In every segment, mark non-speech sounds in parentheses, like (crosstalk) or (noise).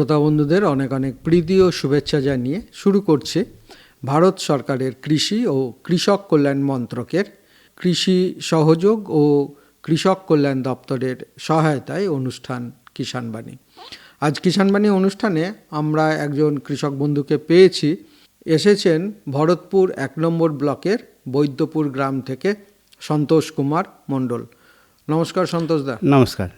শ্রোতা বন্ধুদের অনেক অনেক প্রীতি ও শুভেচ্ছা জানিয়ে শুরু করছে ভারত সরকারের কৃষি ও কৃষক কল্যাণ মন্ত্রকের কৃষি সহযোগ ও কৃষক কল্যাণ দপ্তরের সহায়তায় অনুষ্ঠান কিষাণবাণী। আজ কিষাণবাণী অনুষ্ঠানে আমরা একজন কৃষক বন্ধুকে পেয়েছি। এসেছেন ভরতপুর এক নম্বর ব্লকের বৈদ্যপুর গ্রাম থেকে সন্তোষ কুমার মণ্ডল। নমস্কার সন্তোষ দা। নমস্কার।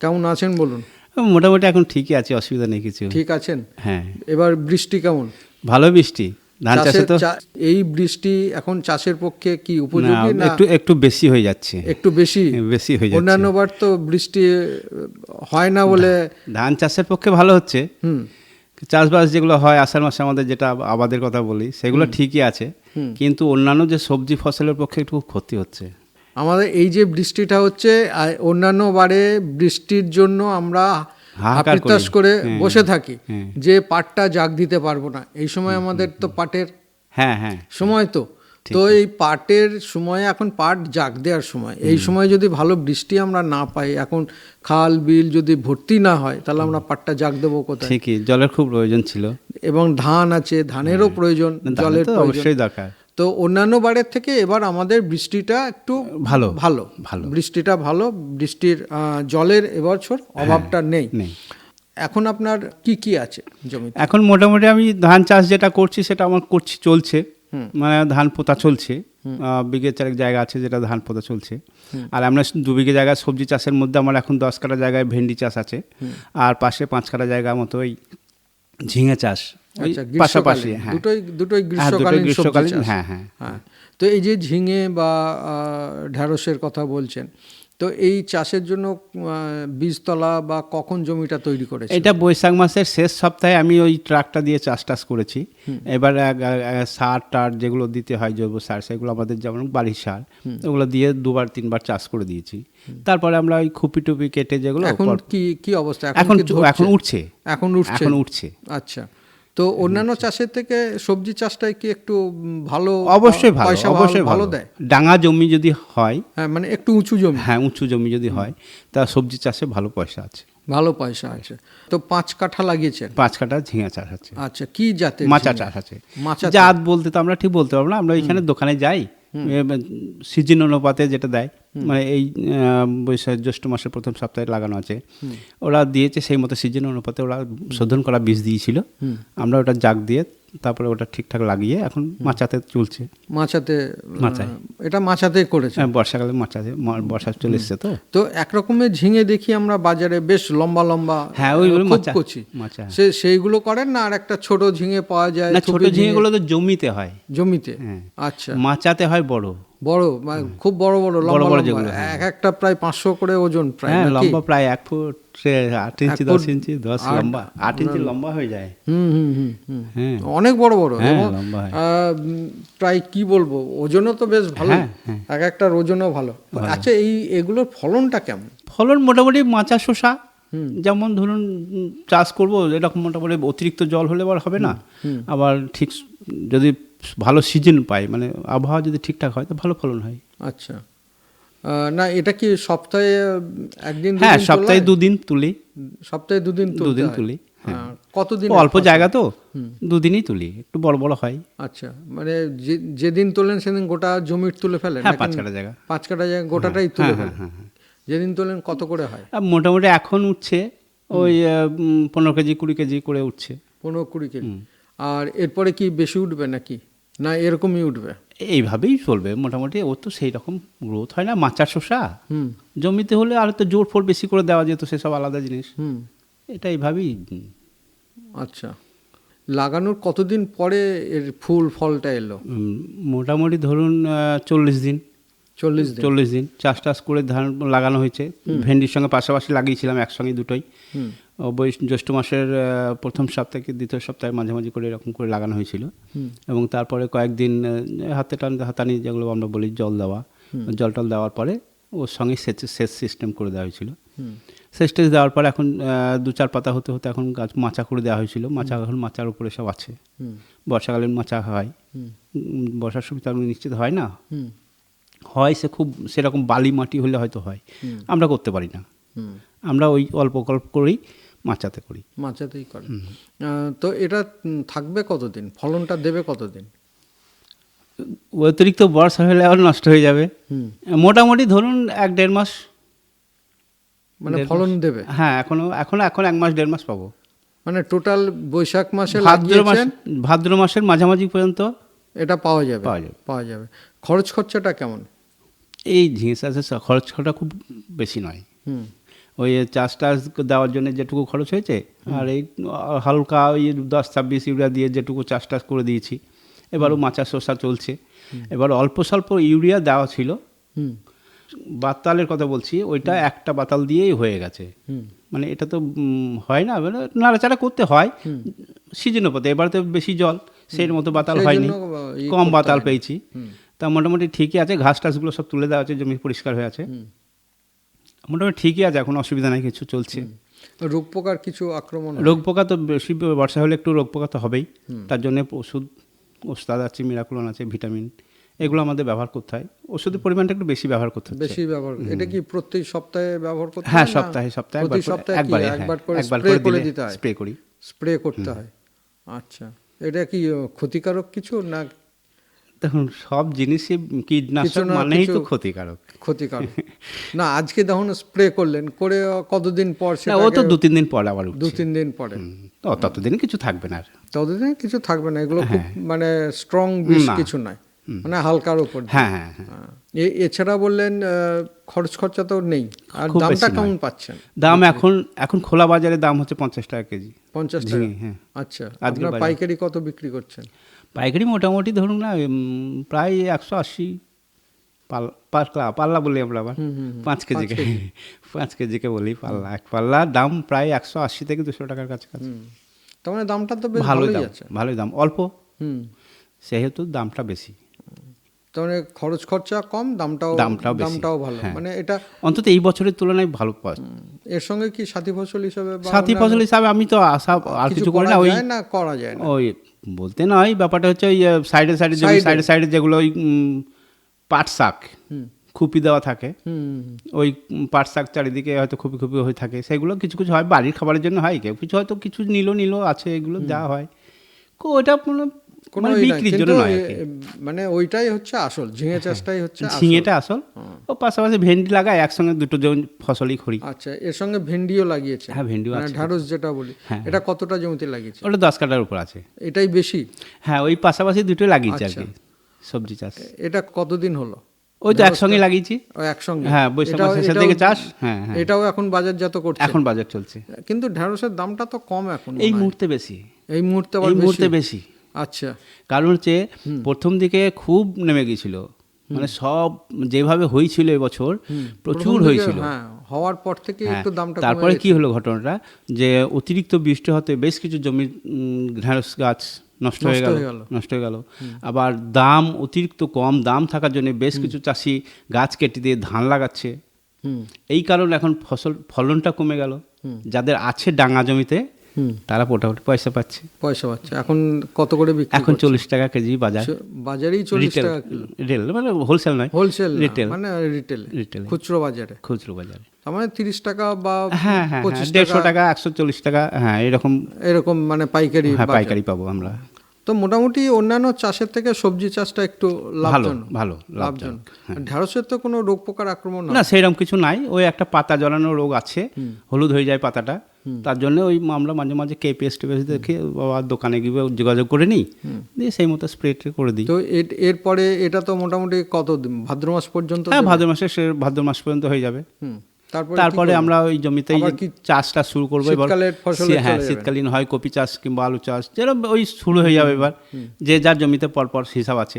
কেমন আছেন বলুন? মোটামুটি এখন ঠিকই আছে অসুবিধা নেই কিছু। ঠিক আছেন? হ্যাঁ। এবার বৃষ্টি কেমন? ভালো বৃষ্টি। ধান চাষে তো এই বৃষ্টি এখন চাষের পক্ষে কি উপযোগী না একটু একটু বেশি হয়ে যাচ্ছে। একটু বেশি? বেশি হয়ে যাচ্ছে। অন্যান্য বার তো বৃষ্টি হয় না বলে ধান চাষের পক্ষে ভালো হচ্ছে। হুম। চাষবাস যেগুলো হয় আষাঢ় মাসে আমাদের যেটা আবাদের কথা বলি সেগুলো ঠিকই আছে। কিন্তু অন্যান্য যে সবজি ফসলের পক্ষে একটু ক্ষতি হচ্ছে। আমাদের এই যে বৃষ্টিটা হচ্ছে অন্যান্য বারে বৃষ্টির জন্য আমরা হাহাকার করে। হ্যাঁ, বসে থাকি। হ্যাঁ। যে পাটটা জাগ দিতে পারব না। এই সময় আমাদের তো পাটের হ্যাঁ হ্যাঁ সময় তো। তো এই পাটের সময় এখন পাট জাগ দেওয়ার সময়। এই সময় যদি ভালো বৃষ্টি আমরা না পাই এখন খাল বিল যদি ভর্তি না হয় তাহলে আমরা পাটটা জাগ দেবো কোথায়? ঠিকই জলের খুব প্রয়োজন ছিল। এবং ধান আছে ধানেরও প্রয়োজন জলের তো অবশ্যই দরকার। তো অন্যান্য বারের থেকে এবার আমাদের বৃষ্টিটা একটু ভালো ভালো। ভালো। বৃষ্টিটা ভালো বৃষ্টির জলের এবছর অভাবটা নেই। নেই। এখন আপনার কি কি আছে জমিতে? এখন মোটামুটি আমি ধান চাষ যেটা করছি সেটা আমার করছি চলছে। মানে ধান পোতা চলছে। বিঘে চারেক জায়গা আছে যেটা ধান পোতা চলছে। আর আমরা দু বিঘে জায়গায় সবজি চাষের মধ্যে আমার এখন দশ কাটা জায়গায় ভেন্ডি চাষ আছে। আর পাশে পাঁচ কাটা জায়গা মতো ওই ঝিঙে চাষ। পাশাপাশি হ্যাঁ। দুটোই দুটোই হ্যাঁ, গ্রীষ্মকালীন গ্রীষ্মকালীন হ্যাঁ তো এই যে ঝিঙে বা ঢ্যাঁড়সের কথা বলছেন তো এই চাষের জন্য বীজতলা বা কখন জমিটা তৈরি করেছে এটা বৈশাখ মাসের শেষ সপ্তাহে আমি ওই ট্রাকটা দিয়ে চাষ টাস করেছি। এবার সার টার যেগুলো দিতে হয় জৈব সার সেগুলো আমাদের যেমন বাড়ির সার ওগুলো দিয়ে দুবার তিনবার চাষ করে দিয়েছি। তারপরে আমরা ওই খুপি টুপি কেটে যেগুলো এখন কি কি অবস্থা? এখন? এখন উঠছে। এখন উঠছে? এখন উঠছে। আচ্ছা। তো অন্যান্য চাষের থেকে সবজি চাষটাই কি একটু ভালো অবশ্যই ভালো অবশ্যই ভালো ভালো। দেয়? ডাঙা জমি যদি হয় হ্যাঁ মানে একটু উঁচু জমি। হ্যাঁ উঁচু জমি যদি হয় তা সবজি চাষে ভালো পয়সা আছে। ভালো পয়সা আছে। তো পাঁচ কাঠা লাগিয়েছেন? পাঁচ কাঠা ঝিঙা চাষ আছে। আচ্ছা কি জাতে মাচা চাষ আছে। মাচা জাত বলতে তো আমরা ঠিক বলতে পারব না আমরা এখানে দোকানে যাই। সিজন অনুপাতে যেটা দেয় মানে এই বৈশাখ জ্যৈষ্ঠ মাসের প্রথম সপ্তাহে লাগানো আছে। ওরা দিয়েছে সেই মতো সিজন অনুপাতে ওরা শোধন করা বীজ দিয়েছিল। আমরা ওটা জাগ দিয়ে তারপরে ওটা ঠিকঠাক লাগিয়ে এখন মাচাতে চলছে। মাচাতে মাচায়। এটা মাচাতে করেছে। হ্যাঁ বর্ষাকালে মাচাতে বর্ষা চলে এসছে তো। তো এক রকমের ঝিঙে দেখি আমরা বাজারে বেশ লম্বা লম্বা হ্যাঁ, ওইগুলো মাচা। কচি। মাচা। সে সেইগুলো করেন না আর একটা ছোট ঝিঙে পাওয়া যায় না ছোট ঝিঙেগুলো তো জমিতে হয়। জমিতে? হ্যাঁ। আচ্ছা। মাচাতে হয় বড়। বড় মানে খুব বড় বড় লম্বা বড় লম্বা। এক একটা প্রায় পাঁচশো করে ওজন প্রায় হ্যাঁ লম্বা প্রায় এক ফুট সে আট ইঞ্চি দশ ইঞ্চি দশ লম্বা আট ইঞ্চি লম্বা হয়ে যায়। হুম হুম হুম হ্যাঁ। অনেক বড় বড়। হ্যাঁ, লম্বা প্রায় কি বলব ওজনও তো বেশ ভালো। হ্যাঁ, হ্যাঁ। এক একটার ওজনও ভালো। আচ্ছা এই এগুলোর ফলনটা কেমন? ফলন মোটামুটি মাচা শসা। যেমন ধরুন চাষ করব এরকম মোটামুটি অতিরিক্ত জল হলে আবার হবে না। আবার ঠিক যদি ভালো সিজন পাই মানে আবহাওয়া যদি ঠিকঠাক হয় তো ভালো ফলন হয়। আচ্ছা। না এটা কি সপ্তাহে একদিন হ্যাঁ সপ্তাহে দুদিন তুলি। সপ্তাহে দুদিন দুদিন তুলি, হ্যাঁ। কতদিন অল্প জায়গা তো দুদিনই তুলি একটু বড় বড় হয়। আচ্ছা মানে যেদিন তোলেন সেদিন গোটা জমির তুলে ফেলেন হ্যাঁ পাঁচ কাটা জায়গা। পাঁচ কাটা জায়গা গোটাটাই তুলে হ্যাঁ, ফেলেন? যেদিন তোলেন কত করে হয়? মোটামুটি এখন উঠছে ওই পনেরো কেজি কুড়ি কেজি করে উঠছে। পনেরো কুড়ি কেজি। আর এরপরে কি বেশি উঠবে নাকি? না এরকমই উঠবে? এইভাবেই চলবে মোটামুটি ওর তো সেই রকম গ্রোথ হয় না মাচা শোষা জমিতে হলে আর তো জোর ফোর বেশি করে দেওয়া যেত সেসব আলাদা জিনিস। এটা এইভাবেই। আচ্ছা। লাগানোর কতদিন পরে এর ফুল ফলটা এলো? মোটামুটি ধরুন চল্লিশ দিন। চল্লিশ দিন। চল্লিশ দিন। চাষ টাস করে ধান লাগানো হয়েছে। ভেন্ডির সঙ্গে পাশাপাশি লাগিয়েছিলাম একসঙ্গে দুটোই। জ্যৈষ্ঠ মাসের প্রথম সপ্তাহে দ্বিতীয় সপ্তাহে মাঝামাঝি করে এরকম করে লাগানো হয়েছিল। এবং তারপরে কয়েকদিন হাতে টান হাতানি যেগুলো আমরা বলি জল দেওয়া। জল টল দেওয়ার পরে ওর সঙ্গে সেচ সেচ সিস্টেম করে দেওয়া হয়েছিল। সেচ টেচ দেওয়ার পরে এখন দু চার পাতা হতে হতে এখন গাছ মাচা করে দেওয়া হয়েছিল। মাচা এখন মাচার উপরে সব আছে। বর্ষাকালীন মাচা হয়। বর্ষার তো নিশ্চিত হয় না? হয় সে খুব সেরকম বালি মাটি হলে হয়তো হয়। আমরা করতে পারি না। আমরা ওই অল্প অল্প করেই মাচাতে করি। মাচাতেই করে তো এটা থাকবে কতদিন? ফলনটা দেবে কতদিন? অতিরিক্ত বর্ষা হলে আবার নষ্ট হয়ে যাবে। মোটামুটি ধরুন এক দেড় মাস। মানে ফলন দেবে? হ্যাঁ এখনও এখন এখন এক মাস দেড় মাস পাবো। মানে টোটাল বৈশাখ মাসে ভাদ্র মাস ভাদ্র মাসের মাঝামাঝি পর্যন্ত এটা পাওয়া যাবে পাওয়া যাবে। পাওয়া যাবে। খরচ খরচাটা কেমন? এই ঝিঙে চাষের স- খরচটা খুব বেশি নয়। হুম। ওই চাষ টাস দেওয়ার জন্য যেটুকু খরচ হয়েছে আর এই হালকা ওই দশ ছাব্বিশ ইউরিয়া দিয়ে যেটুকু চাষ টাস করে দিয়েছি এবারও মাচা শসা চলছে। এবার অল্প স্বল্প ইউরিয়া দেওয়া ছিল। হুম। বাতালের কথা বলছি ওইটা একটা বাতাল দিয়েই হয়ে গেছে। মানে এটা তো হয় না মানে নাড়াচাড়া করতে হয়। সিজন পথে এবার তো বেশি জল। সেই মতো বাতাল হয়নি। কম বাতাল পেয়েছি। তা মোটামুটি ঠিকই আছে ঘাস টাসগুলো সব তুলে দেওয়া আছে জমি পরিষ্কার হয়ে আছে। মোটামুটি ঠিকই আছে এখন অসুবিধা নাই কিছু চলছে। রোগ পোকার কিছু আক্রমণ রোগ পোকা তো বেশি বর্ষা হলে একটু রোগ পোকা তো হবেই। তার জন্য ওষুধ ওস্তাদ আছে মিরাকুলন আছে ভিটামিন এগুলো আমাদের ব্যবহার করতে হয়। ওষুধের পরিমাণটা একটু বেশি ব্যবহার করতে হচ্ছে। বেশি ব্যবহার এটা কি প্রতি সপ্তাহে ব্যবহার করতে হ্যাঁ হয় সপ্তাহে সপ্তাহে একবার একবারে, হ্যাঁ, করে স্প্রে করে করে দিতে হয়? স্প্রে করি। স্প্রে করতে হয়। আচ্ছা। এটা কি ক্ষতিকারক কিছু না? দেখুন সব জিনিসই কীটনাশক মানেই তো ক্ষতিকারক। ক্ষতিকারক। না আজকে দেখুন স্প্রে করলেন করে কতদিন পর সেটা ও তো দু তিন দিন পরে আবার দু তিন দিন পরে। ততদিন কিছু থাকবে না আর। ততদিন কিছু থাকবে না এগুলো খুব মানে স্ট্রং বিষ কিছু নয়। মানে হালকার উপর হ্যাঁ হ্যাঁ হ্যাঁ। এছাড়া বললেন খরচ খরচা তো নেই। আর দামটা কেমন পাচ্ছেন? দাম এখন এখন খোলা বাজারে দাম হচ্ছে পঞ্চাশ টাকা কেজি। পঞ্চাশ টাকা? হ্যাঁ। আচ্ছা আপনার পাইকারি কত বিক্রি করছেন? পাইকারি মোটামুটি ধরুন না প্রায় একশো আশি। পাল্লা পাল্লা পাল্লা বলি আমরা আবার। পাঁচ কেজিকে (laughs) পাঁচ কেজিকে বলি পাল্লা। এক পাল্লা দাম প্রায় একশো আশি থেকে দুশো টাকার কাছাকাছি। তার মানে দামটা তো ভালোই দাম আছে। ভালোই দাম। অল্প। হুম। সেহেতু দামটা বেশি। তার মানে খরচ খরচা কম দামটাও দামটাও দামটাও ভালো। হ্যাঁ। মানে এটা অন্তত এই বছরের তুলনায় ভালো পাওয়া এর সঙ্গে কি সাথী ফসল হিসাবে সাথী ফসল হিসাবে আমি তো আশা আর কিছু করি না ওই না করা যায় না। ওই বলতে নয় ব্যাপারটা হচ্ছে ওই সাইডে সাইডে। সাইডে সাইডে যেগুলো ওই পাট শাক খুপি দেওয়া থাকে। ওই পাট শাক চারিদিকে হয়তো খুপি খুপি হয়ে থাকে। সেগুলো কিছু কিছু হয় বাড়ির খাবারের জন্য হয় কেউ কিছু হয়তো কিছু নিল নিল আছে এগুলো দেওয়া হয়। ওটা কোনো মানে বিক্রির জন্য নয় মানে ওইটাই হচ্ছে আসল ঝিঙে চাষটাই হচ্ছে আসল। ঝিঙেটা আসল। ও পাশাপাশি ভেন্ডি লাগায় একসঙ্গে দুটো জন ফসলই করি। আচ্ছা এর সঙ্গে ভেন্ডিও লাগিয়েছে। হ্যাঁ, ভেন্ডিও মানে আছে। ঢ্যাঁড়স যেটা বলি হ্যাঁ, এটা কতটা জমিতে লাগিয়েছে? ওটা দশ কাটার উপর আছে। এটাই বেশি? হ্যাঁ ওই পাশাপাশি দুটো লাগিয়েছি আর আচ্ছা। কি সবজি চাষ। এটা কতদিন হলো? ওই তো একসঙ্গে লাগিয়েছি। একসঙ্গে। হ্যাঁ বৈশাখ মাসের দিকে চাষ। হ্যাঁ হ্যাঁ। এটাও এখন বাজারজাত করছে। এখন বাজার চলছে। কিন্তু ঢ্যাঁড়সের দামটা তো কম এখন এই মুহূর্তে বেশি। এই মুহূর্তে এই মুহূর্তে বেশি। আচ্ছা। কারণ হচ্ছে প্রথম দিকে খুব নেমে গিয়েছিল। মানে সব যেভাবে হয়েছিল এবছর প্রচুর হয়েছিল। হ্যাঁ হওয়ার পর থেকে হ্যাঁ, একটু দামটা তারপরে কি হলো ঘটনাটা? যে অতিরিক্ত বৃষ্টি হতে বেশ কিছু জমির ঢেঁড়স গাছ নষ্ট হয়ে গেল নষ্ট হয়ে গেল। আবার দাম অতিরিক্ত কম দাম থাকার জন্য বেশ কিছু চাষি গাছ কেটে দিয়ে ধান লাগাচ্ছে। এই কারণে এখন ফসল ফলনটা কমে গেল। যাদের আছে ডাঙা জমিতে তারা মোটামুটি পয়সা পাচ্ছে। পয়সা পাচ্ছে। এখন কত করে বিক্রি এখন চল্লিশ টাকা কেজি বাজার। বাজারেই চল্লিশ টাকা কিলো। রিটেল মানে হোলসেল নয় হোলসেল রিটেল মানে রিটেল রিটেল খুচরো বাজারে। খুচরো বাজারে। তার মানে তিরিশ টাকা বা হ্যাঁ হ্যাঁ পঁচিশ দেড়শো টাকা একশো চল্লিশ টাকা হ্যাঁ এরকম। এরকম মানে পাইকারি হ্যাঁ পাইকারি পাবো আমরা। তো মোটামুটি অন্যান্য চাষের থেকে সবজি চাষটা একটু লাভজনক। ভালো লাভজনক হ্যাঁ। ঢেঁড়সের তো কোনো রোগ পোকার আক্রমণ না। সেইরকম কিছু নাই। ওই একটা পাতা জ্বলানো রোগ আছে। হলুদ হয়ে যায় পাতাটা। তার জন্য ওই আমরা মাঝে মাঝে কে কেপিএস টিপিএস দেখে বাবা দোকানে গিয়ে যোগাযোগ করে নিই। দিয়ে সেই মতো স্প্রে করে দিই। তো এরপরে এটা তো মোটামুটি কত ভাদ্র মাস পর্যন্ত হ্যাঁ ভাদ্র মাসে সে ভাদ্র মাস পর্যন্ত হয়ে যাবে। হুম। তারপরে? আমরা ওই জমিতেই চাষটা শুরু করব এবার। হ্যাঁ শীতকালীন হয় কপি চাষ কিংবা আলু চাষ যেরকম ওই শুরু হয়ে যাবে এবার। যে যার জমিতে পরপর হিসাব আছে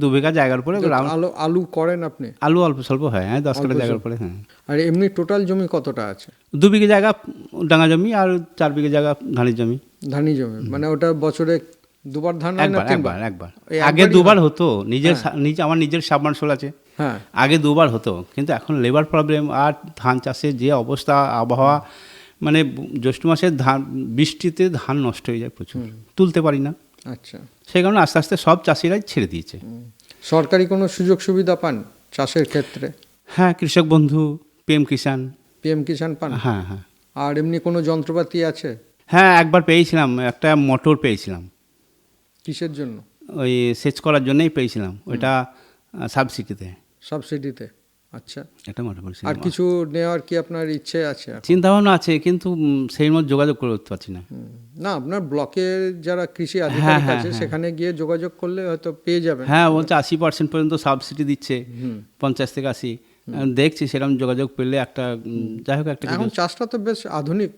দু বিঘা জায়গার উপরে আলু আলু করেন আপনি? আলু অল্প স্বল্প হয় হ্যাঁ দশ অল্প জায়গার। উপরে হ্যাঁ। আর এমনি টোটাল জমি কতটা আছে? দু বিঘে জায়গা ডাঙা জমি আর চার বিঘে জায়গা ধানের জমি। ধানি জমি মানে ওটা বছরে দুবার ধান একবার একবার একবার আগে দুবার হতো নিজের নিজে আমার নিজের সাবমার্শাল আছে। হ্যাঁ। আগে দুবার হতো কিন্তু এখন লেবার প্রবলেম আর ধান চাষের যে অবস্থা আবহাওয়া মানে জ্যৈষ্ঠ মাসের ধান বৃষ্টিতে ধান নষ্ট হয়ে যায় প্রচুর তুলতে পারি না। আচ্ছা। সেই কারণে আস্তে আস্তে সব চাষিরাই ছেড়ে দিয়েছে। সরকারি কোনো সুযোগ সুবিধা পান চাষের ক্ষেত্রে? হ্যাঁ কৃষক বন্ধু পিএম কিষান পিএম কিষাণ পান? হ্যাঁ হ্যাঁ। আর এমনি কোনো যন্ত্রপাতি আছে? হ্যাঁ একবার পেয়েছিলাম একটা মোটর পেয়েছিলাম। কিসের জন্য? ওই সেচ করার জন্যই পেয়েছিলাম। ওইটা সাবসিডিতে সাবসিডিতে আচ্ছা। একটা মোটর আর কিছু নেওয়ার কি আপনার ইচ্ছে আছে চিন্তা ভাবনা আছে কিন্তু সেই মতো যোগাযোগ করে উঠতে পারছি না। না আপনার ব্লকের যারা কৃষি হ্যাঁ, আধিকারিক হ্যাঁ, আছে হ্যাঁ। সেখানে গিয়ে যোগাযোগ করলে হয়তো পেয়ে যাবেন। হ্যাঁ বলছে আশি পার্সেন্ট পর্যন্ত সাবসিডি দিচ্ছে পঞ্চাশ থেকে আশি। দেখছি সেরকম যোগাযোগ পেলে একটা যাই হোক একটা এখন চাষটা তো বেশ আধুনিক।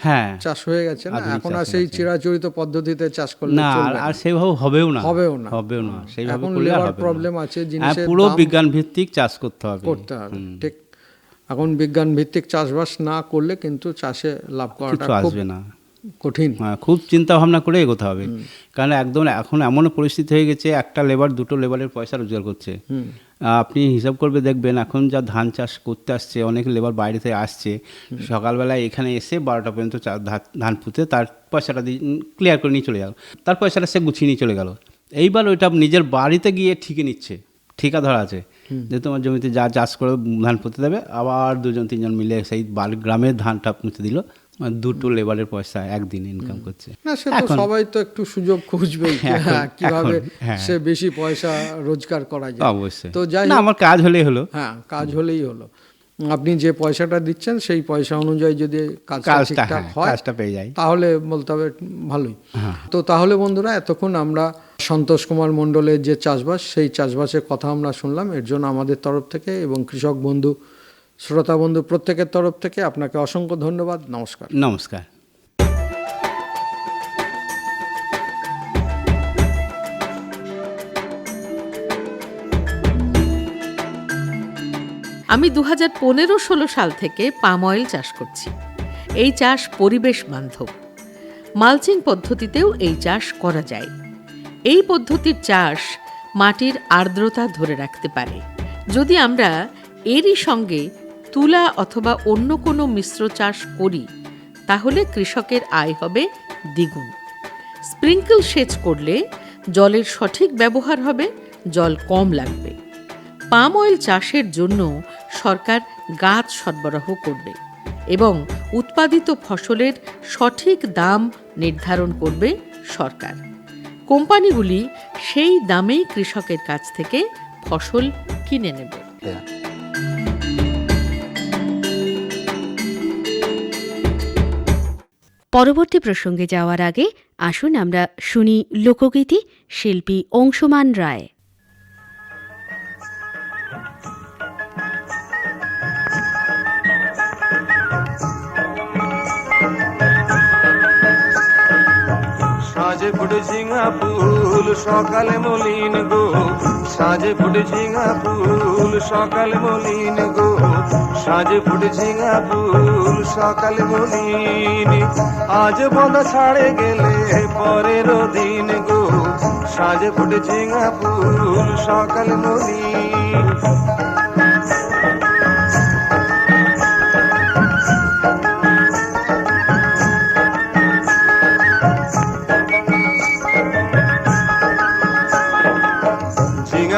হ্যাঁ। চাষ হয়ে গেছে না? এখন আর সেই চিরাচরিত পদ্ধতিতে চাষ করলে না আর- সেভাবে হবেও না। হবেও না। হবেও না। সেইভাবে করলে আর। প্রবলেম আছে হ্যাঁ, জিনিসের পুরো বিজ্ঞান ভিত্তিক চাষ করতে হবে। করতে হবে। ঠিক। এখন বিজ্ঞান ভিত্তিক চাষবাস না করলে কিন্তু চাষে লাভ করাটা খুব আসবে না। কঠিন। হ্যাঁ খুব চিন্তা ভাবনা করে এগোতে হবে। কারণ একদম এখন এমন পরিস্থিতি হয়ে গেছে একটা লেবার দুটো লেবারের পয়সা রোজগার করছে। আপনি হিসাব করবে দেখবেন এখন যা ধান চাষ করতে আসছে অনেক লেবার বাইরে থেকে আসছে। সকালবেলায় এখানে এসে বারোটা পর্যন্ত ধান পুঁতে তার পয়সাটা দিয়ে ক্লিয়ার করে নিয়ে চলে গেল। তার পয়সাটা সে গুছিয়ে নিয়ে চলে গেল। এইবার ওইটা নিজের বাড়িতে গিয়ে ঠিকে নিচ্ছে ঠিকা ধরা আছে যে তোমার জমিতে যা চাষ করে ধান পুঁতে দেবে আবার দুজন তিনজন মিলে সেই বাড়ি গ্রামের ধানটা পুঁতে দিল। দুটো লেবারের পয়সা একদিন ইনকাম করছে। না সে তো সবাই তো একটু সুযোগ খুঁজবেই যে (laughs) হ্যাঁ, কীভাবে হ্যাঁ। সে বেশি পয়সা রোজগার করা যায়। অবশ্যই। তো যাই না আমার কাজ হলেই হলো। হ্যাঁ কাজ হলেই হলো। আপনি যে পয়সাটা দিচ্ছেন সেই পয়সা অনুযায়ী যদি কাজটা ঠিকঠাক হ্যাঁ পেয়ে যায় তাহলে বলতে হবে ভালোই। তো তাহলে বন্ধুরা এতক্ষণ আমরা সন্তোষ কুমার মণ্ডলের যে চাষবাস সেই চাষবাসের কথা আমরা শুনলাম। এর জন্য আমাদের তরফ থেকে এবং কৃষক বন্ধু শ্রোতা বন্ধু প্রত্যেকের তরফ থেকে আপনাকে অসংখ্য ধন্যবাদ নমস্কার। নমস্কার। আমি দু হাজার পনেরো ষোলো সাল থেকে পাম অয়েল চাষ করছি। এই চাষ পরিবেশ বান্ধব মালচিং পদ্ধতিতেও এই চাষ করা যায়। এই পদ্ধতির চাষ মাটির আর্দ্রতা ধরে রাখতে পারে। যদি আমরা এরই সঙ্গে তুলা অথবা অন্য কোনো মিশ্র চাষ করি, তাহলে কৃষকের আয় হবে দ্বিগুণ। স্প্রিঙ্কল সেচ করলে জলের সঠিক ব্যবহার হবে, জল কম লাগবে। পাম অয়েল চাষের জন্য সরকার গাছ সরবরাহ করবে এবং উৎপাদিত ফসলের সঠিক দাম নির্ধারণ করবে সরকার। কোম্পানিগুলি সেই দামেই কৃষকের কাছ থেকে ফসল কিনে নেবে। পরবর্তী প্রসঙ্গে যাওয়ার আগে আসুন আমরা শুনি লোকগীতি শিল্পী অংশমান রায়। সাজে ফুটে ঝিঙা ফুল, সকালে মলিন গো। সাজে ফুটে ঝিঙা ফুল, সকালে মলিন গো। সাজে ফুটে ঝিঙা ফুল, সকালে মলিন। আজ বন্ধ ছাড়ে গেলে পরের দিন গো। সাজে ফুটে ঝিঙা ফুল, সকালে মলিন।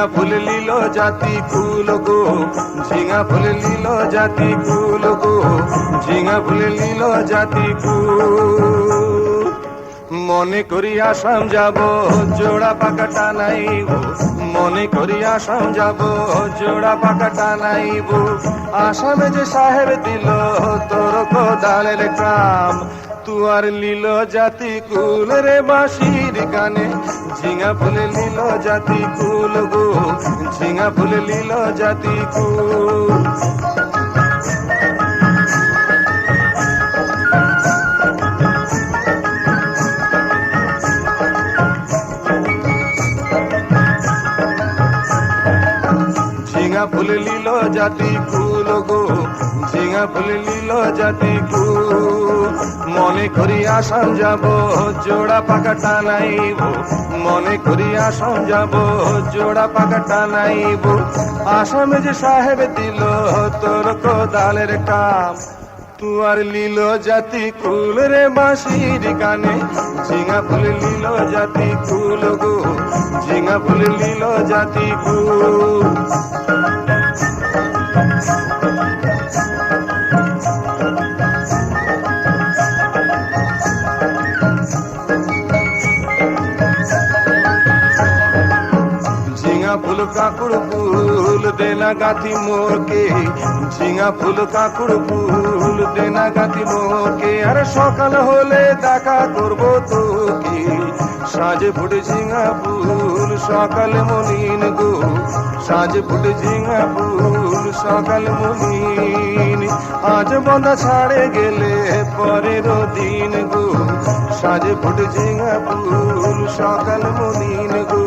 ঝিঙা ফুল লীল জাতি কুল গো। ঝিঙা ফুল লীল জাতি কুল গো। ঝিঙা ফুল লীল জাতি কুল মনে করি আসাম যাব, জোড়া পাকা টানাইব মনে করি আসাম যাব, জোড়া পাকা টানাইব আসামে যে সাহেব দিল, তোর কোদালের গ্রাম তুয়ার লীল জাতি কুল রে বাঁশির গানে। ঝিঙা ফুল লীল জাতি কুল গো। ঝিঙা ফুল লীল জাতি কুল। ফুল লীল জাতি কুল গো, ঝিঙা ফুল লীল জাতি কুল মনে করি আসাম যাব, জোড়া পাকাটা নাইব। মনে করি আসাম যাব, জোড়া পাকাটা নাইব। আসামে যে সাহেব দিল, তোর কোদালের কাম। তুয়ার লীল জাতি কুল রে বাঁশির কানে ঝিঙা ফুল লীল জাতি কুল গো, ঝিঙা ফুল লীল জাতি কুল দেনা গাথি মোরকে, ঝিঙা ফুল, কাকুড় ফুল, দেনা গাথি মোরকে। আর সকাল হলে দেখা করব তোকে, সাজে ফুটে ঝিঙা ফুল, সকাল মলিন গো। সাজে ফুটে ঝিঙা ফুল, সকাল মলিন। আজ বন্ধা ছাড়ে গেলে পরের দিন গো। সাজে ফুটে ঝিঙা ফুল, সকাল মলিন গো।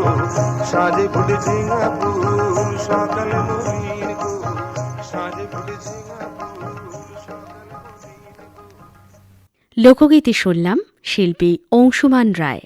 সাজে ফুটে ঝিঙা ফুল লোকগীতি শুনলাম শিল্পী অংশুমান রায়।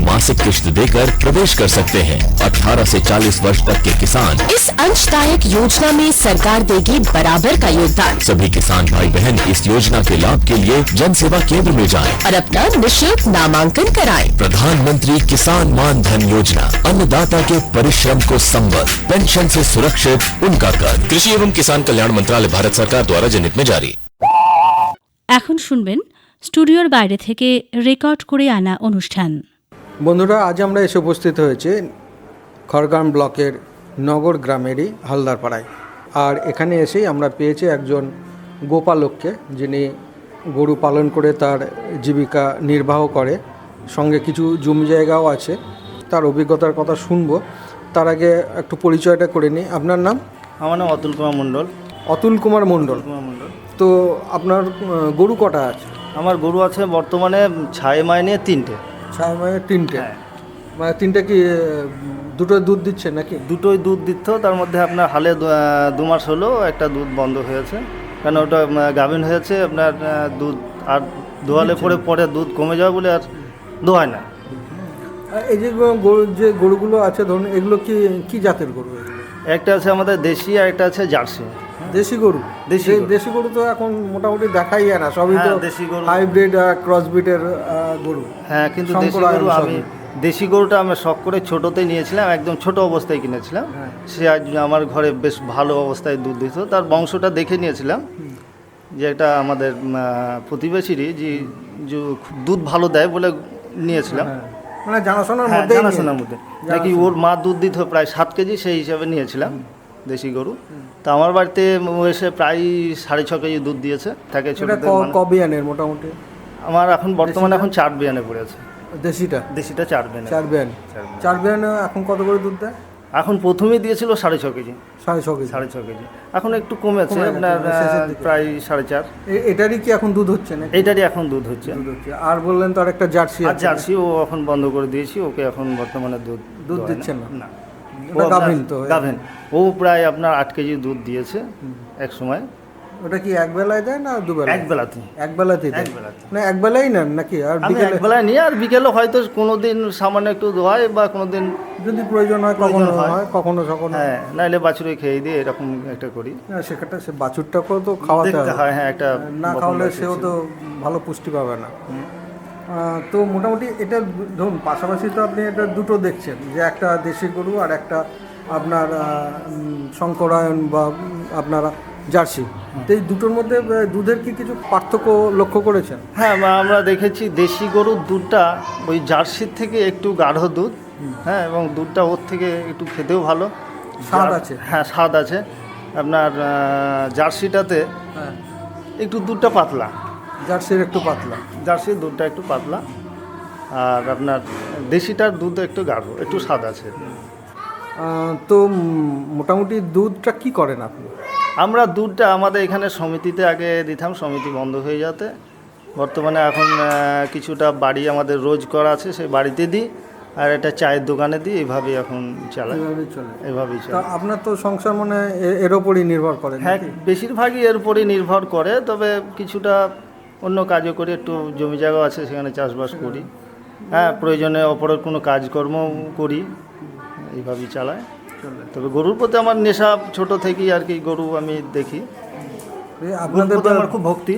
मासिक किश्त देकर प्रवेश कर सकते हैं 18 से 40 वर्ष तक के किसान इस अंशदायक योजना में सरकार देगी बराबर का योगदान सभी किसान भाई बहन इस योजना के लाभ के लिए जन सेवा केंद्र में जाएं। और अपना निशुल्क नामांकन कराएं। प्रधानमंत्री किसान मान धन योजना अन्नदाता के परिश्रम को संबल पेंशन से सुरक्षित उनका कर कृषि एवं किसान कल्याण मंत्रालय भारत सरकार द्वारा जनहित में जारी এখন শুনবেন স্টুডিওর বাইরে থেকে রেকর্ড করে আনা অনুষ্ঠান বন্ধুরা আজ আমরা এসে উপস্থিত হয়েছে খড়গ্রাম ব্লকের নগর গ্রামেরই হালদারপাড়ায়। আর এখানে এসেই আমরা পেয়েছি একজন গোপালককে যিনি গরু পালন করে তার জীবিকা নির্বাহ করে। সঙ্গে কিছু জমি জায়গাও আছে তার অভিজ্ঞতার কথা শুনব। তার আগে একটু পরিচয়টা করে নিই। আপনার নাম? আমার নাম অতুল কুমার মণ্ডল। অতুল কুমার মণ্ডল। তো আপনার গরু কটা আছে? আমার গরু আছে বর্তমানে ছায় মাইনে তিনটে। ছয় মায়ের তিনটে। হ্যাঁ। মানে তিনটে কি আহ, দুটো দুধ দিচ্ছে নাকি? দুটোই দুধ দিত তার মধ্যে আপনার হালে দু- মাস হলো একটা দুধ বন্ধ হয়েছে। কারণ ওটা গাভিন হয়েছে আপনার দুধ আর দোয়ালে পরে পরে দুধ কমে যাবে বলে আর দোয়ায় না। আর এই যে গরু যে গরুগুলো আছে ধরুন এগুলো কি কি জাতের গরু একটা আছে আমাদের দেশি আর একটা আছে জার্সি। দেশি গরু। দেশি গরু। দেশি গরু তো এখন মোটামুটি দেখাই যায় না সবই তো হ্যাঁ, দেশি গরু। হাইব্রিড ক্রসবিটের গরু। হ্যাঁ কিন্তু দেশি গরু আমি দেশি গরুটা আমি শখ করে ছোটোতেই নিয়েছিলাম একদম ছোট অবস্থায় কিনেছিলাম। হ্যাঁ। সে আজ আমার ঘরে বেশ ভালো অবস্থায় দুধ দিত। তার বংশটা দেখে নিয়েছিলাম। যে এটা আমাদের প্রতিবেশীরই যে দুধ ভালো দেয় বলে নিয়েছিলাম। হ্যাঁ, মানে জানাশোনার মধ্যে জানাশোনার মধ্যে। নাকি ওর মা দুধ দিত প্রায় সাত কেজি সেই হিসাবে নিয়েছিলাম। দেশি গরু। তা আমার বাড়িতে এসে প্রায় সাড়ে ছ কেজি দুধ দিয়েছে। তাকে কবে আনের মোটামুটি? আমার এখন বর্তমানে এখন চার বিয়ানে পড়েছে দেশিটা? দেশিটা চার বিয়ানে। চার বিয়ান। চার বিয়ান। এখন কত করে দুধ দেয়? এখন প্রথমেই দিয়েছিল সাড়ে ছ কেজি। সাড়ে ছ কেজি। সাড়ে ছ কেজি। এখন একটু কমেছে আপনার মানে। প্রায় সাড়ে চার। এটারই কি এখন দুধ হচ্ছে না এইটারই এখন দুধ হচ্ছে। আর বললেন তো আর একটা জার্সি আর আছে। জার্সি ও এখন বন্ধ করে দিয়েছি ওকে এখন বর্তমানে দুধ দুধ দেওয়া হয় দিচ্ছে না? না ওটা ও আপনার- তো? গাভীন। ও প্রায় আপনার আট কেজি দুধ দিয়েছে এক সময়। ওটা কি এক বেলায় দেয় না দুবেলা এক বেলাতে এক বেলাতেই এক বেলাতে। না এক বেলাই নেন নাকি? আর বিকেলে এক বেলায় নিয়ে আর বিকেলে হয়তো কোনো দিন সামান্য একটু দোয়াই বা কোনো দিন যদি প্রয়োজন হয় কখনো হয়। হয় কখনো কখনো হ্যাঁ নাইলে বাছুরে খেয়ে দিয়ে এরকম একটা করি। না সেখানটা সে বাছুরটাকেও তো খাওয়াতে হয় হ্যাঁ একটা না খাওয়ালে সেও তো ভালো পুষ্টি পাবে না। তো মোটামুটি এটা ধরুন পাশাপাশি তো আপনি এটা দুটো দেখছেন যে একটা দেশি গরু আর একটা আপনার শঙ্করায়ণ বা আপনারা জার্সি। তো এই দুটোর মধ্যে দুধের কি কিছু পার্থক্য লক্ষ্য করেছেন? হ্যাঁ আমরা দেখেছি দেশি গরুর দুধটা ওই জার্সির থেকে একটু গাঢ় দুধ হ্যাঁ এবং দুধটা ওর থেকে একটু খেতেও ভালো। স্বাদ আছে। হ্যাঁ স্বাদ আছে। আপনার জার্সিটাতে হ্যাঁ। একটু দুধটা পাতলা। জার্সির একটু পাতলা। জার্সির দুধটা একটু পাতলা। আর আপনার দেশিটার দুধ একটু গাঢ় একটু স্বাদ আছে। তো মোটামুটি দুধটা কি করেন আপনি? আমরা দুধটা আমাদের এখানে সমিতিতে আগে দিতাম সমিতি বন্ধ হয়ে যাতে বর্তমানে এখন কিছুটা বাড়ি আমাদের রোজ করা আছে সেই বাড়িতে দিই। আর এটা চায়ের দোকানে দিই এইভাবেই এখন চালাই। এভাবেই চলে। আপনার তো সংসার মানে এর ওপরই নির্ভর করে হ্যাঁ বেশিরভাগই এর উপরই নির্ভর করে তবে কিছুটা অন্য কাজও করি একটু জমি জায়গা আছে সেখানে চাষবাস করি। হ্যাঁ প্রয়োজনে অপরের কোনো কাজকর্ম করি এইভাবেই চালায় তবে গরুর প্রতি আমার নেশা ছোট থেকেই আর কি গরু আমি দেখি। আপনাদের আমার খুব ভক্তি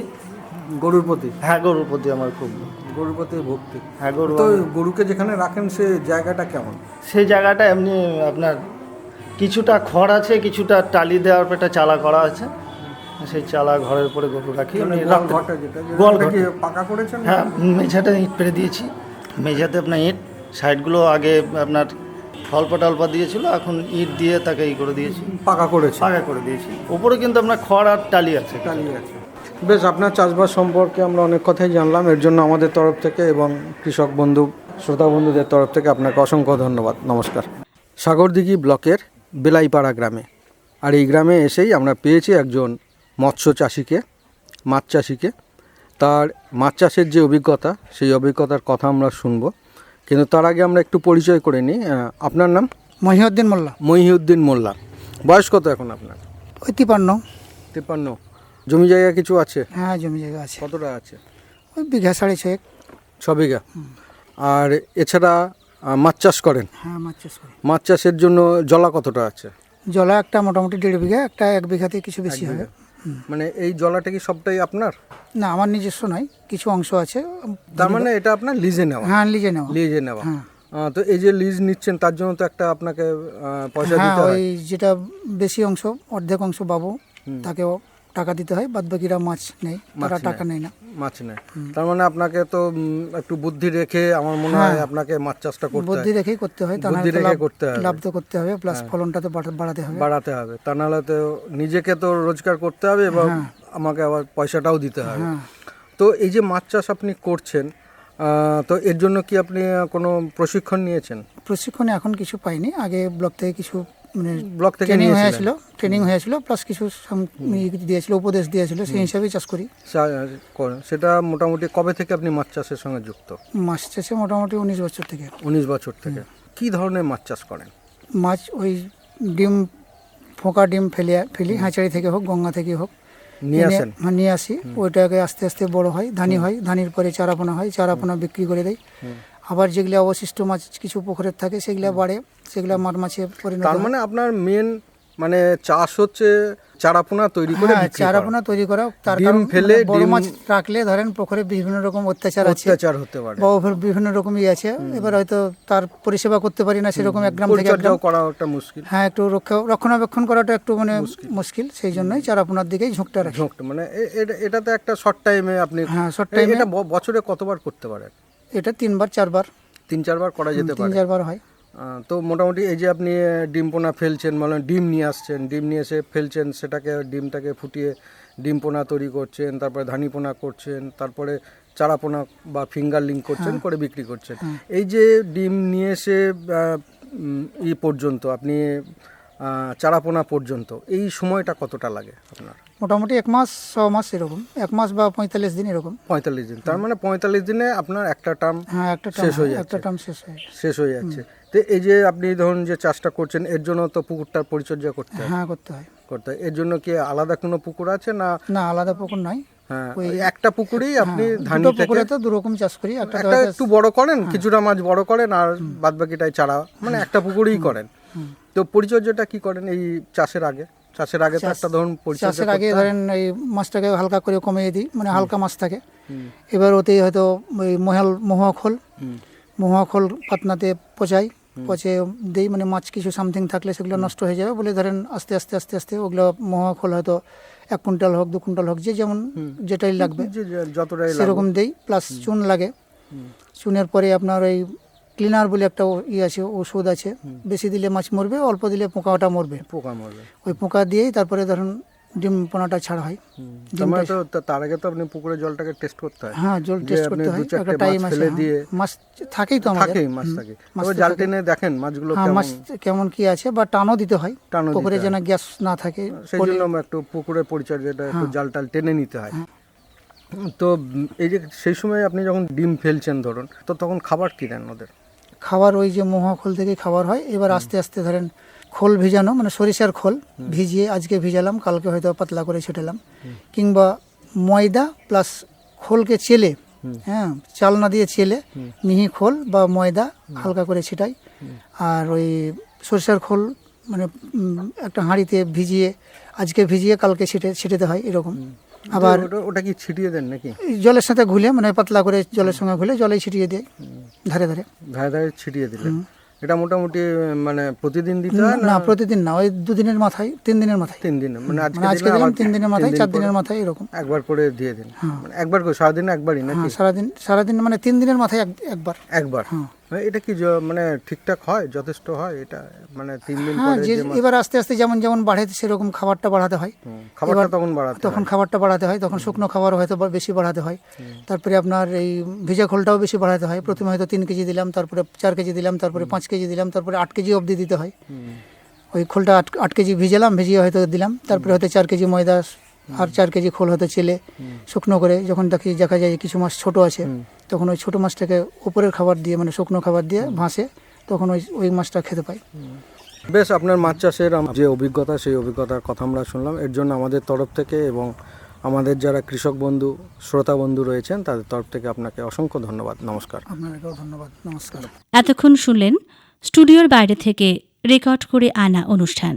গরুর প্রতি? হ্যাঁ গরুর প্রতি আমার খুব গরুর প্রতি ভক্তি। হ্যাঁ গরু তো গরুকে যেখানে রাখেন সে জায়গাটা কেমন? সেই জায়গাটা এমনি আপনার কিছুটা খড় আছে কিছুটা টালি দেওয়ার পর একটা চালা করা আছে। সেই চালা ঘরের পরে গরু রাখি মানে এমনি রাখতে- ঘরটা যেটা যেটা গোয়াল পাকা করেছেন? হ্যাঁ মেঝাটা ইট পেরে দিয়েছি। মেঝাতে আপনার ইট সাইডগুলো আগে আপনার ফলপা টল্পা দিয়েছিল এখন ইট দিয়ে তাকে ই করে দিয়েছি। পাকা করেছে। পাকা করে দিয়েছি। উপরে কিন্তু আপনার খড় আর টালি আছে। টালি আছে। বেশ আপনার চাষবাস সম্পর্কে আমরা অনেক কথাই জানলাম। এর জন্য আমাদের তরফ থেকে এবং কৃষক বন্ধু শ্রোতা বন্ধুদের তরফ থেকে আপনাকে অসংখ্য ধন্যবাদ। নমস্কার। সাগরদিঘি ব্লকের বেলাইপাড়া গ্রামে। আর এই গ্রামে এসেই আমরা পেয়েছি একজন মৎস্য চাষিকে মাছ চাষিকে। তার মাছ চাষের যে অভিজ্ঞতা সেই অভিজ্ঞতার কথা আমরা শুনব। কিন্তু তার আগে আমরা একটু পরিচয় করে নিই। আপনার নাম? মহিউদ্দিন মোল্লা। মহিউদ্দিন মোল্লা। বয়স কত এখন আপনার? ওই তিপান্ন। তিপান্ন। জমি জায়গা কিছু আছে? হ্যাঁ জমি জায়গা আছে। কতটা আছে? ওই বিঘা সাড়ে ছয়েক। ছ বিঘা। আর এছাড়া মাছ চাষ করেন? হ্যাঁ মাছ চাষ করি। মাছ চাষের জন্য জলা কতটা আছে? জলা একটা মোটামুটি দেড় বিঘা একটা এক বিঘাতে কিছু বেশি হবে। মানে এই জলাটা কি সবটাই আপনার? না আমার নিজস্ব নয় কিছু অংশ আছে। তার মানে এটা আপনার লিজে নেওয়া? হ্যাঁ লিজে নেওয়া। লিজে নেওয়া। হ্যাঁ। তো এই যে লিজ নিচ্ছেন তার জন্য তো একটা আপনাকে পয়সা হ্যাঁ দিতে হয়। ওই যেটা বেশি অংশ অর্ধেক অংশ পাবো তাকেও টাকা দিতে হয় বাদ বাকিরা মাছ নেই তারা টাকা নেয় না। মাছ নেয়। তার মানে আপনাকে তো একটু বুদ্ধি রেখে আমার মনে হ্যাঁ। হয়। আপনাকে মাছ চাষটা করতে বুদ্ধি হয়। রেখেই করতে হয় তা বুদ্ধি রেখে করতে হবে। লাভ তো করতে হবে প্লাস ফলনটা তো বাড়াতে হবে। বাড়াতে হবে। তা নাহলে তো নিজেকে তো রোজগার করতে হবে এবং আমাকে আবার পয়সাটাও দিতে হবে। হ্যাঁ। তো এই যে মাছ চাষ আপনি করছেন তো এর জন্য কি আপনি কোনো প্রশিক্ষণ নিয়েছেন? প্রশিক্ষণে এখন কিছু পাইনি। আগে ব্লক থেকে কিছু মানে ব্লক থেকে ট্রেনিং? হয়েছিল ট্রেনিং হয়েছিল প্লাস কিছু দিয়েছিল উপদেশ দিয়েছিল সেই হিসাবেই চাষ করি। সেটা মোটামুটি কবে থেকে আপনি মাছ চাষের সঙ্গে যুক্ত? মাছ চাষে মোটামুটি উনিশ বছর থেকে। উনিশ বছর থেকে। কি ধরনের মাছ চাষ করেন? মাছ ওই ডিম ফোঁকা ডিম ফেলে ফেলি হাঁচাড়ি থেকে হোক গঙ্গা থেকে হোক। নিয়ে আসেন? হ্যাঁ, নিয়ে আসি। ওইটাকে আস্তে আস্তে বড় হয় ধানি হয় ধানির পরে চারাপোনা হয় চারাপোনা বিক্রি করে দেয় আবার যেগুলো অবশিষ্ট মাছ কিছু পুকুরের থাকে সেগুলো বাড়ে সেগুলো মার মাছে পরিণত তার মানে আপনার মেন মানে চাষ হচ্ছে চারাপোনা তৈরি করে হ্যাঁ চারাপোনা তৈরি করা। তার ডিম কারণ ফেলে মানে বড় মাছ রাখলে ধরেন পুকুরে বিভিন্ন রকম অত্যাচার আছে। অত্যাচার হতে পারে। বা বিভিন্ন রকম ইয়ে আছে এবার হয়তো তার পরিষেবা করতে পারি না সেরকম এক গ্রাম থেকে করা একটা মুশকিল। হ্যাঁ একটু রক্ষা রক্ষণাবেক্ষণ করাটা একটু মানে মুশকিল। সেই জন্যই চারাপোনার দিকেই ঝোঁকটা রাখি। ঝোঁকটা। মানে এটা- এটাতে একটা শর্ট টাইমে আপনি হ্যাঁ, short টাইমে এটা বছরে কতবার করতে পারেন? এটা তিনবার চারবার। তিন চারবার করা যেতে তিন পারে। চারবার হয়। তো মোটামুটি এই যে আপনি ডিম পোনা ফেলছেন মানে ডিম নিয়ে আসছেন ডিম নিয়ে এসে ফেলছেন সেটাকে ডিমটাকে ফুটিয়ে ডিম পোনা তৈরি করছেন তারপরে ধানি পোনা করছেন তারপরে চারা পোনা বা ফিঙ্গার লিঙ্ক করছেন করে বিক্রি করছেন। এই যে ডিম নিয়ে এসে ই পর্যন্ত আপনি আহ, চারা পোনা পর্যন্ত এই সময়টা কতটা লাগে আপনার? মোটামুটি এক মাস ছ মাস এরকম। এক মাস বা পঁয়তাল্লিশ দিন এরকম। পঁয়তাল্লিশ দিন। তার মানে পঁয়তাল্লিশ দিনে আপনার একটা টার্ম হ্যাঁ একটা শেষ হয়ে টার্ম একটা যাচ্ছে। টার্ম শেষ হয়। শেষ হয়ে যাচ্ছে। তো এই যে আপনি ধরুন যে চাষটা করছেন এর জন্য তো পুকুরটার পরিচর্যা করতে হয়। হ্যাঁ করতে হয়। করতে হয়। এর জন্য কি আলাদা কোনো পুকুর আছে না? না আলাদা পুকুর নাই হ্যাঁ একটা পুকুরেই আপনি হ্যাঁ, ধানি দুটো থেকে পুকুরে তো দু রকম চাষ করি। একটা একটা একটু বড় করেন কিছুটা মাছ বড় করেন আর বাদ বাকিটাই চারা। মানে একটা পুকুরেই করেন। তো পরিচর্যাটা কি করেন এই চাষের আগে? চাষের আগে তো একটা ধরুন চাষের আগে ধরেন এই মাছটাকে হালকা করে কমিয়ে দিই মানে হালকা মাছ থাকে। এবার ওতেই হয়তো ওই মহাল মহুয়া খোল। মহুয়া খোল পাতনাতে পচাই পচে দিই মানে মাছ কিছু সামথিং থাকলে সেগুলো নষ্ট হয়ে যাবে বলে ধরেন আস্তে আস্তে আস্তে আস্তে ওগুলো মহুয়া খোল হয়তো এক কুইন্টাল হোক দু কুইন্টাল হোক যে যেমন যেটাই লাগবে। সেরকম দেই প্লাস চুন লাগে। চুনের পরে আপনার ওই ক্লিনার বলে একটা ই আছে ওষুধ আছে। বেশি দিলে মাছ মরবে অল্প দিলে পোকাটা মরবে। পোকা মরবে। ওই পোকা দিয়েই তারপরে ধরুন ডিম পোনাটা ছাড়া হয়। তার মানে তো তার আগে তো আপনি পুকুরের জলটাকে টেস্ট করতে হয়। হ্যাঁ জল টেস্ট করতে হয় একটা টাইম আছে হ্যাঁ। দিয়ে মাছ থাকেই তো আমাদের। থাকেই মাছ থাকে। তবে জাল টেনে দেখেন মাছগুলো হ্যাঁ মাছ কেমন কেমন কি আছে বা টানও দিতে হয়। টানও পুকুরে যেন গ্যাস না থাকে সেই জন্য একটু পুকুরের পরিচর্যাটা একটু হ্যাঁ। জাল টাল টেনে নিতে হয়। তো এই যে সেই সময় আপনি যখন ডিম ফেলছেন ধরুন তো তখন খাবার কি দেন ওদের? খাবার ওই যে মহুয়া খোল থেকে খাবার হয়। এবার আস্তে আস্তে ধরেন খোল ভিজানো মানে সরিষার খোল ভিজিয়ে আজকে ভিজালাম কালকে হয়তো পাতলা করে ছেটালাম। কিংবা ময়দা প্লাস খোলকে চেলে হ্যাঁ চালনা দিয়ে চেলে মিহি খোল বা ময়দা হালকা করে ছেটাই। আর ওই সরিষার খোল মানে একটা হাঁড়িতে ভিজিয়ে আজকে ভিজিয়ে কালকে ছেটে ছেটাতে হয় এরকম। আবার ওটা কি ছিটিয়ে দেন নাকি? জলের সাথে ঘুলে মানে পাতলা করে জলের সঙ্গে ঘুলে জলে ছিটিয়ে দেয় ধারে ধারে। ধারে ধারে ছিটিয়ে দিলেন। এটা মোটামুটি মানে প্রতিদিন দিতে হয় না প্রতিদিন না ওই দুদিনের মাথায় তিন দিনের মাথায়। তিন দিন মানে আজকে মানে আজকে দিলাম তিন দিনের মাথায় চার দিনের মাথায় এরকম। একবার করে দিয়ে দিন মানে একবার করে সারাদিনে একবারই নাকি? হ্যাঁ সারাদিন সারাদিন মানে তিন দিনের মাথায় একবার। একবার। হ্যাঁ। মানে এটা কি মানে ঠিকঠাক হয়? যথেষ্ট হয়? এটা মানে তিন দিন হ্যাঁ যে এবার আস্তে আস্তে যেমন যেমন বাড়ে সেরকম খাবারটা বাড়াতে হয়। খাবারটা তখন বাড়াতে তখন খাবারটা বাড়াতে হয় তখন শুকনো খাবার হয়তো বেশি বাড়াতে হয়। তারপরে আপনার এই ভিজা খোলটাও বেশি বাড়াতে হয়। প্রথমে হয়তো তিন কেজি দিলাম তারপরে চার কেজি দিলাম তারপরে পাঁচ কেজি দিলাম তারপরে আট কেজি অবধি দিতে হয়। ওই খোলটা আট আট কেজি ভিজালাম ভিজিয়ে হয়তো দিলাম। তারপরে হয়তো চার কেজি ময়দা আর চার কেজি খোল হয়তো চেলে শুকনো করে যখন দেখি দেখা যায় যে কিছু মাছ ছোট আছে তখন ওই ছোট মাছটাকে উপরের খাবার দিয়ে মানে শুকনো খাবার দিয়ে ভাসে তখন ওই ওই মাছটা খেতে পাই। বেশ আপনার মাছ চাষের যে অভিজ্ঞতা সেই অভিজ্ঞতার কথা আমরা শুনলাম। এর জন্য আমাদের তরফ থেকে এবং আমাদের যারা কৃষক বন্ধু শ্রোতা বন্ধু রয়েছেন তাদের তরফ থেকে আপনাকে অসংখ্য ধন্যবাদ। নমস্কার। আপনাদেরকেও ধন্যবাদ। নমস্কার। এতক্ষণ শুনলেন স্টুডিওর বাইরে থেকে রেকর্ড করে আনা অনুষ্ঠান।